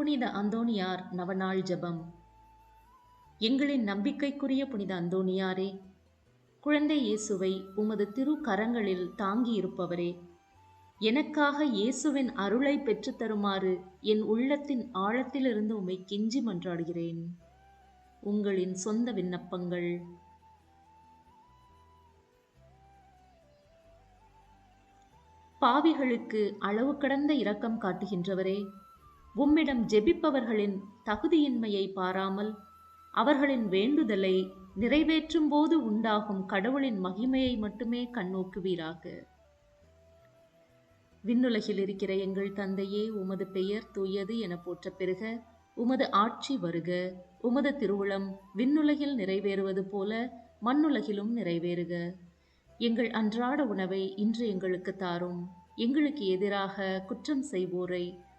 புனித அந்தோணியார் நவநாள் ஜெபம். எங்களின் நம்பிக்கைக்குரிய புனித அந்தோணியாரே குழந்தை இயேசுவை உமது திரு கரங்களில் தாங்கியிருப்பவரே எனக்காக இயேசுவின் அருளை பெற்றுத்தருமாறு என் உள்ளத்தின் ஆழத்திலிருந்து உம்மை கெஞ்சி மன்றாடுகிறேன். உங்களின் சொந்த விண்ணப்பங்கள். பாவிகளுக்கு அளவு கடந்த இரக்கம் காட்டுகின்றவரே உம்மிடம் ஜெபிப்பவர்களின் தகுதியின்மையை பாராமல் அவர்களின் வேண்டுதலை நிறைவேற்றும் போது உண்டாகும் கடவுளின் மகிமையை மட்டுமே கண்ணோக்குவீராக. விண்ணுலகில் இருக்கிற எங்கள் தந்தையே உமது பெயர் தூயது என போற்ற பெருக உமது ஆட்சி வருக. உமது திருவுளம் விண்ணுலகில் நிறைவேறுவது போல மண்ணுலகிலும் நிறைவேறுக. எங்கள் அன்றாட உணவை இன்று எங்களுக்கு தாரும். எங்களுக்கு எதிராக குற்றம் செய்வோரை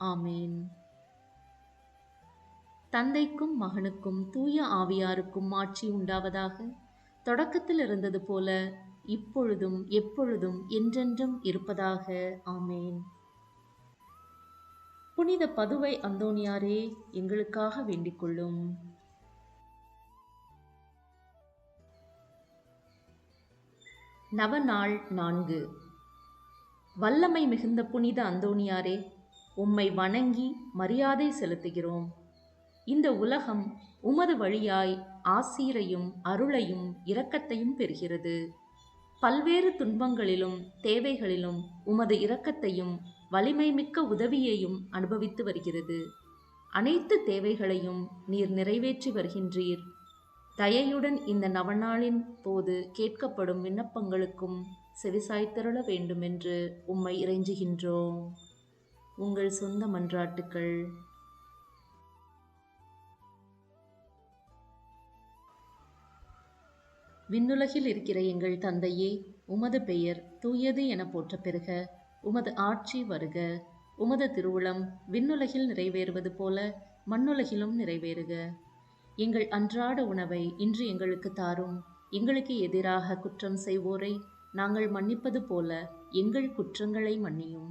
ஆமேன். தந்தைக்கும் மகனுக்கும் தூய ஆவியாருக்கும் ஆட்சி உண்டாவதாக. தொடக்கத்தில் இருந்தது போல இப்பொழுதும் எப்பொழுதும் என்றென்றும் இருப்பதாக. ஆமேன். புனித பதுவை அந்தோனியாரே எங்களுக்காக வேண்டிக்கொள்ளும் நவநாள் நான்கு. வல்லமை மிகுந்த புனித அந்தோணியாரே உம்மை வணங்கி மரியாதை செலுத்துகிறோம். இந்த உலகம் உமது வழியாய் ஆசீரையும் அருளையும் இரக்கத்தையும் பெறுகிறது. பல்வேறு துன்பங்களிலும் தேவைகளிலும் உமது இரக்கத்தையும் வலிமை மிக்க உதவியையும் அனுபவித்து வருகிறது. அனைத்து தேவைகளையும் நீர் நிறைவேற்றி வருகின்றீர். தயையுடன் இந்த நவநாளின் போது கேட்கப்படும் விண்ணப்பங்களுக்கும் செவிசாய்த்தருள வேண்டுமென்று உம்மை இறைஞ்சுகின்றோம். உங்கள் சொந்த மன்றாட்டுக்கள். விண்ணுலகில் இருக்கிற எங்கள் தந்தையே உமது பெயர் தூயது என போற்ற பெறுக உமது ஆட்சி வருக. உமது திருவுளம் விண்ணுலகில் நிறைவேறுவது போல மண்ணுலகிலும் நிறைவேறுக. எங்கள் அன்றாட உணவை இன்று எங்களுக்கு தாரும். எங்களுக்கு எதிராக குற்றம் செய்வோரை நாங்கள் மன்னிப்பது போல எங்கள் குற்றங்களை மன்னியும்.